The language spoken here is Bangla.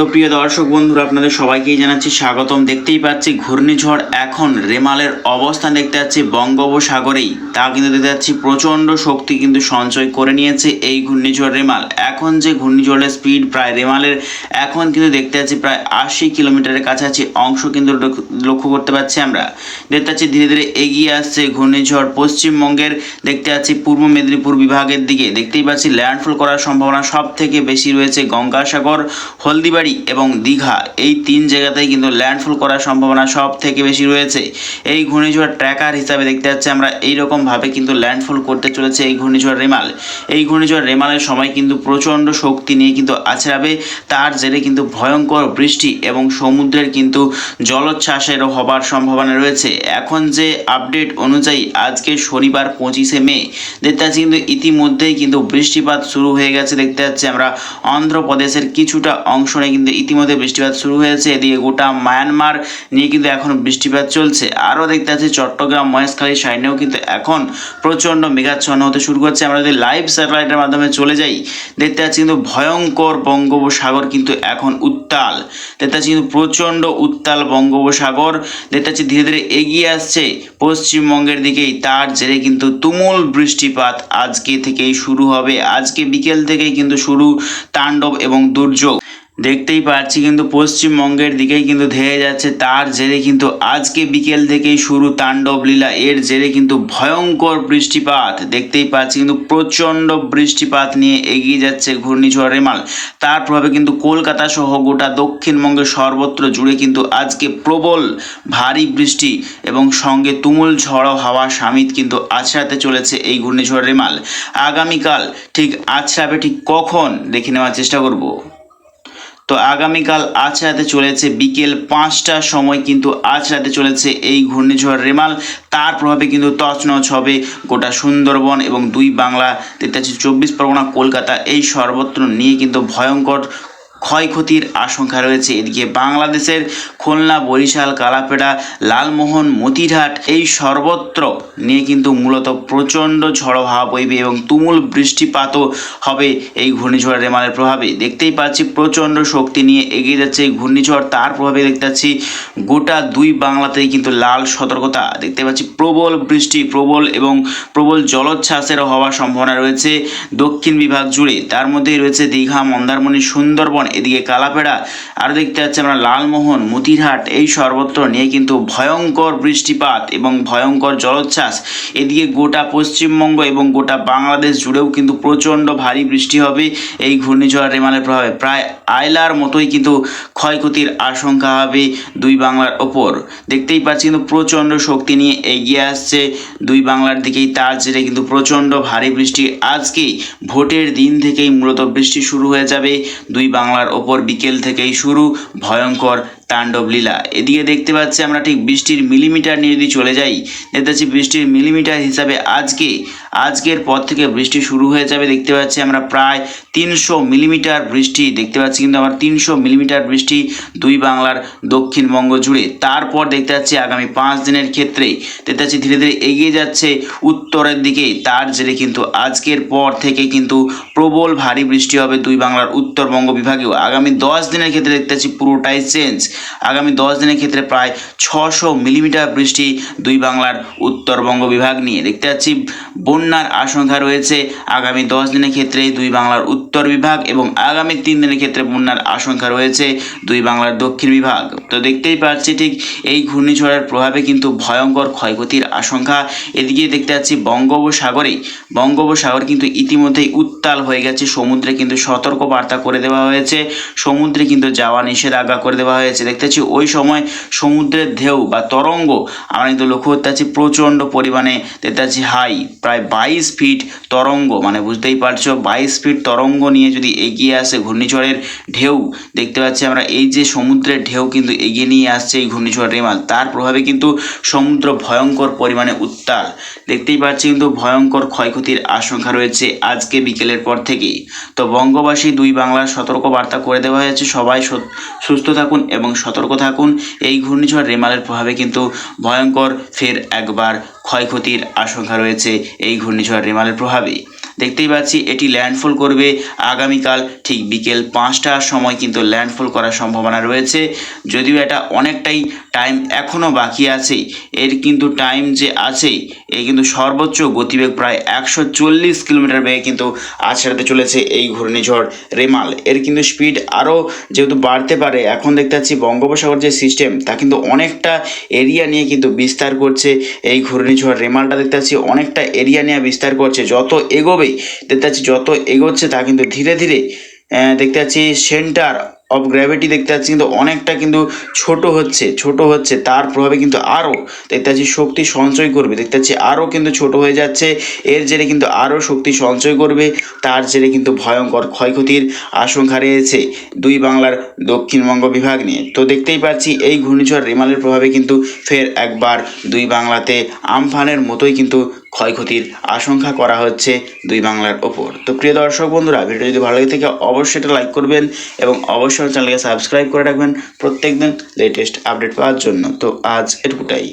তো প্রিয় দর্শক বন্ধুরা, আপনাদের সবাইকেই জানাচ্ছি স্বাগতম। দেখতেই পাচ্ছি ঘূর্ণিঝড় এখন রেমালের অবস্থান দেখতে পাচ্ছি বঙ্গোপসাগরেই। তা কিন্তু দেখতে পাচ্ছি প্রচণ্ড শক্তি কিন্তু সঞ্চয় করে নিয়েছে এই ঘূর্ণিঝড় রেমাল। এখন যে ঘূর্ণিঝড়ের স্পিড প্রায় রেমালের, এখন কিন্তু দেখতে পাচ্ছি প্রায় আশি কিলোমিটারের কাছাকাছি অংশ কিন্তু লক্ষ্য- করতে পারছি আমরা। দেখতে পাচ্ছি ধীরে ধীরে এগিয়ে আসছে ঘূর্ণিঝড় পশ্চিমবঙ্গের, দেখতে পাচ্ছি পূর্ব মেদিনীপুর বিভাগের দিকে। দেখতেই পাচ্ছি ল্যান্ডফল করার সম্ভাবনা সব থেকে বেশি রয়েছে গঙ্গাসাগর, হলদিবাড়ি এবং দীঘা, এই তিন জায়গাতেই কিন্তু ল্যান্ডফল করার সম্ভাবনা সব থেকে বেশি রয়েছে। এই ঘূর্ণিঝড় ট্র্যাকার হিসাবে দেখতে পাচ্ছি আমরা, এইরকমভাবে কিন্তু ল্যান্ডফল করতে চলেছে এই ঘূর্ণিঝড় রেমাল। এই ঘূর্ণিঝড় রেমালের সময় কিন্তু প্রচণ্ড শক্তি নিয়ে কিন্তু আছড়াবে, তার জেরে কিন্তু ভয়ঙ্কর বৃষ্টি এবং সমুদ্রের কিন্তু জলোচ্ছ্বাসেরও হবার সম্ভাবনা রয়েছে। এখন যে আপডেট অনুযায়ী আজকে শনিবার পঁচিশে মে, দেখতে পাচ্ছি কিন্তু ইতিমধ্যেই কিন্তু বৃষ্টিপাত শুরু হয়ে গেছে। দেখতে পাচ্ছি আমরা অন্ধ্রপ্রদেশের কিছুটা অংশ নিয়ে কিন্তু ইতিমধ্যে বৃষ্টিপাত শুরু হয়েছে। এদিকে গোটা মায়ানমার নিয়ে কিন্তু এখন বৃষ্টিপাত চলছে। আরও দেখতে পাচ্ছি চট্টগ্রাম, মহেশখালী সাইডেও কিন্তু এখন প্রচণ্ড মেঘাচ্ছন্ন হতে শুরু করছে। আমরা যদি লাইভ স্যাটেলাইটের মাধ্যমে চলে যাই, দেখতে পাচ্ছি কিন্তু ভয়ঙ্কর বঙ্গোপসাগর কিন্তু এখন উত্তাল। দেখতে পাচ্ছি কিন্তু প্রচণ্ড উত্তাল বঙ্গোপসাগর। দেখতে পাচ্ছি ধীরে ধীরে এগিয়ে আসছে পশ্চিমবঙ্গের দিকেই। তার জেরে কিন্তু তুমুল বৃষ্টিপাত আজকে থেকেই শুরু হবে। আজকে বিকেল থেকেই কিন্তু শুরু তাণ্ডব এবং দুর্যোগ। দেখতেই পাচ্ছি কিন্তু পশ্চিমবঙ্গের দিকেই কিন্তু ধেয়ে যাচ্ছে। তার জেরে কিন্তু আজকে বিকেল থেকেই শুরু তাণ্ডব লীলা। এর জেরে কিন্তু ভয়ঙ্কর বৃষ্টিপাত। দেখতেই পাচ্ছি কিন্তু প্রচণ্ড বৃষ্টিপাত নিয়ে এগিয়ে যাচ্ছে ঘূর্ণিঝড় রেমাল। তার প্রভাবে কিন্তু কলকাতা সহ গোটা দক্ষিণবঙ্গের সর্বত্র জুড়ে কিন্তু আজকে প্রবল ভারী বৃষ্টি এবং সঙ্গে তুমুল ঝড়ো হাওয়া সামিত কিন্তু আছড়াতে চলেছে এই ঘূর্ণিঝড় রেমাল। আগামীকাল ঠিক আছড়াবে ঠিক কখন? দেখে নেওয়ার চেষ্টা করব। তো আগামীকাল আজ রাতে চলেছে বিকেল পাঁচটার সময় কিন্তু আজ রাতে চলেছে এই ঘূর্ণিঝড় রেমাল। তার প্রভাবে কিন্তু তছনছ হবে গোটা সুন্দরবন এবং দুই বাংলা দেখতে চব্বিশ পরগনা, কলকাতা এই সর্বত্র নিয়ে কিন্তু ভয়ঙ্কর ক্ষয়ক্ষতির আশঙ্কা রয়েছে। এদিকে বাংলাদেশের খুলনা, বরিশাল, কালাপেড়া, লালমোহন, মতিরহাট এই সর্বত্র নিয়ে কিন্তু মূলত প্রচণ্ড ঝড়ো হাওয়া বইবে এবং তুমুল বৃষ্টিপাতও হবে এই ঘূর্ণিঝড় রেমালের প্রভাবে। দেখতেই পাচ্ছি প্রচণ্ড শক্তি নিয়ে এগিয়ে যাচ্ছে এই ঘূর্ণিঝড়। তার প্রভাবে দেখতে পাচ্ছি গোটা দুই বাংলাতেই কিন্তু লাল সতর্কতা। দেখতে পাচ্ছি প্রবল বৃষ্টি, প্রবল এবং প্রবল জলোচ্ছ্বাসেরও হওয়ার সম্ভাবনা রয়েছে দক্ষিণ বিভাগ জুড়ে। তার মধ্যেই রয়েছে দীঘা, মন্দারমণি, সুন্দরবন। এদিকে কালাপেড়া, আর দেখতে পাচ্ছি আমরা লালমোহন, মতিরহাট, এই সর্বত্র নিয়ে কিন্তু ভয়ঙ্কর বৃষ্টিপাত এবং ভয়ঙ্কর জলোচ্ছ্বাস। এদিকে গোটা পশ্চিমবঙ্গ এবং গোটা বাংলাদেশ জুড়েও কিন্তু প্রচণ্ড ভারী বৃষ্টি হবে। এই ঘূর্ণিঝড় রেমালের প্রভাবে প্রায় আয়লার মতোই কিন্তু ক্ষয়ক্ষতির আশঙ্কা হবে দুই বাংলার ওপর। দেখতেই পাচ্ছি কিন্তু প্রচণ্ড শক্তি নিয়ে এগিয়ে আসছে দুই বাংলার দিকেই, তার জেরে কিন্তু প্রচণ্ড ভারী বৃষ্টি। আজকেই ভোটের দিন থেকেই মূলত বৃষ্টি শুরু হয়ে যাবে দুই বাংলার ওপর বিকেল থেকেই শুরু ভয়ঙ্কর তাণ্ডব লীলা। এদিকে দেখতে পাচ্ছি আমরা ঠিক বৃষ্টির মিলিমিটার নিয়ে যদি চলে যাই, দেখতে বৃষ্টির মিলিমিটার হিসাবে আজকে, আজকের পর থেকে বৃষ্টি শুরু হয়ে যাবে। দেখতে পাচ্ছি আমরা প্রায় তিনশো মিলিমিটার বৃষ্টি দেখতে পাচ্ছি, কিন্তু আমার তিনশো মিলিমিটার বৃষ্টি দুই বাংলার দক্ষিণবঙ্গ জুড়ে। তারপর দেখতে পাচ্ছি আগামী পাঁচ দিনের ক্ষেত্রে দেখতে পাচ্ছি ধীরে ধীরে এগিয়ে যাচ্ছে উত্তরের দিকে। তার জেরে কিন্তু আজকের পর থেকে কিন্তু প্রবল ভারী বৃষ্টি হবে দুই বাংলার উত্তরবঙ্গ বিভাগেও। আগামী দশ দিনের ক্ষেত্রে দেখতে পাচ্ছি পুরোটাই চেঞ্জ। আগামী দশ দিনের ক্ষেত্রে প্রায় ছশো মিলিমিটার বৃষ্টি দুই বাংলার উত্তরবঙ্গ বিভাগ নিয়ে। দেখতে পাচ্ছি, বন্যার আশঙ্কা রয়েছে আগামী দশ দিনের ক্ষেত্রে দুই বাংলার উত্তর বিভাগ এবং আগামী তিন দিনের ক্ষেত্রে বন্যার আশঙ্কা রয়েছে দুই বাংলার দক্ষিণ বিভাগ। তো দেখতেই পাচ্ছি ঠিক এই ঘূর্ণিঝড়ের প্রভাবে কিন্তু ভয়ঙ্কর ক্ষয়ক্ষতির আশঙ্কা। এদিকে দেখতে পাচ্ছি বঙ্গোপসাগরে, বঙ্গোপসাগর কিন্তু ইতিমধ্যেই উত্তাল হয়ে গেছে। সমুদ্রে কিন্তু সতর্ক বার্তা করে দেওয়া হয়েছে। সমুদ্রে কিন্তু যাওয়া নিষেধাজ্ঞা করে দেওয়া হয়েছে। দেখতে পাচ্ছি ওই সময় সমুদ্রের ঢেউ বা তরঙ্গ আমরা কিন্তু লক্ষ্য করতে পারছি প্রচণ্ড পরিমাণে দেখতে পাচ্ছি হাই, প্রায় বাইশ ফিট তরঙ্গ। মানে বুঝতেই পারছ, বাইশ ফিট তরঙ্গ নিয়ে যদি এগিয়ে আসে ঘূর্ণিঝড়ের ঢেউ, দেখতে পাচ্ছি আমরা এই যে সমুদ্রের ঢেউ কিন্তু এগিয়ে নিয়ে আসছে এই ঘূর্ণিঝড় রেমাল, তার প্রভাবে কিন্তু সমুদ্র ভয়ঙ্কর পরিমাণে উত্তাল। দেখতেই পাচ্ছি কিন্তু ভয়ঙ্কর ক্ষয়ক্ষতির আশঙ্কা রয়েছে আজকে বিকেলের পর থেকেই। তো বঙ্গবাসী দুই বাংলার সতর্ক বার্তা করে দেওয়া হয়েছে, সবাই সুস্থ থাকুন এবং সতর্ক থাকুন। এই ঘূর্ণিঝড় রেমালের প্রভাবে কিন্তু ভয়ঙ্কর ফের একবার ক্ষয়ক্ষতির আশঙ্কা রয়েছে এই ঘূর্ণিঝড় রেমালের প্রভাবে দেখতেই পাচ্ছি, এটি ল্যান্ডফল করবে। আগামীকাল ঠিক বিকেল পাঁচটার সময় কিন্তু ল্যান্ডফল করার সম্ভাবনা রয়েছে। যদিও এটা অনেকটাই টাইম এখনও বাকি আছে, এর কিন্তু টাইম যে আছে এই কিন্তু সর্বোচ্চ গতিবেগ প্রায় একশো চল্লিশ কিলোমিটার বেগে কিন্তু আছড়াতে চলেছে এই ঘূর্ণিঝড় রেমাল। এর কিন্তু স্পিড আরও যেহেতু বাড়তে পারে, এখন দেখতে পাচ্ছি বঙ্গোপসাগর যে সিস্টেম তা কিন্তু অনেকটা এরিয়া নিয়ে কিন্তু বিস্তার করছে। এই ঘূর্ণিঝড় রেমালটা দেখতে পাচ্ছি অনেকটা এরিয়া নিয়ে বিস্তার করছে। যত এগোবে দেখতে পাচ্ছি যত এগোচ্ছে তা কিন্তু ধীরে ধীরে দেখতে পাচ্ছি সেন্টার অফ গ্র্যাভিটি দেখতে পাচ্ছি কিন্তু অনেকটা কিন্তু ছোট হচ্ছে ছোট হচ্ছে। তার প্রভাবে কিন্তু আরও দেখতে পাচ্ছি শক্তি সঞ্চয় করবে, দেখতে পাচ্ছি আরও কিন্তু ছোট হয়ে যাচ্ছে। এর জেরে কিন্তু আরও শক্তি সঞ্চয় করবে, তার জেরে কিন্তু ভয়ঙ্কর ক্ষয়ক্ষতির আশঙ্কা রয়েছে দুই বাংলার দক্ষিণবঙ্গ বিভাগ নিয়ে। তো দেখতেই পাচ্ছি এই ঘূর্ণিঝড় রেমালের প্রভাবে কিন্তু ফের একবার দুই বাংলাতে আমফানের মতোই কিন্তু ক্ষয়ক্ষতির আশঙ্কা করা হচ্ছে দুই বাংলার ওপর। তো প্রিয় দর্শক বন্ধুরা ভিডিও যদি ভালো লাগে থাকে, অবশ্যই এটা লাইক করবেন এবং অবশ্যই চ্যানেলকে সাবস্ক্রাইব করে রাখবেন প্রত্যেকদিন লেটেস্ট আপডেট পাওয়ার জন্য। তো আজ এটুকুটাই।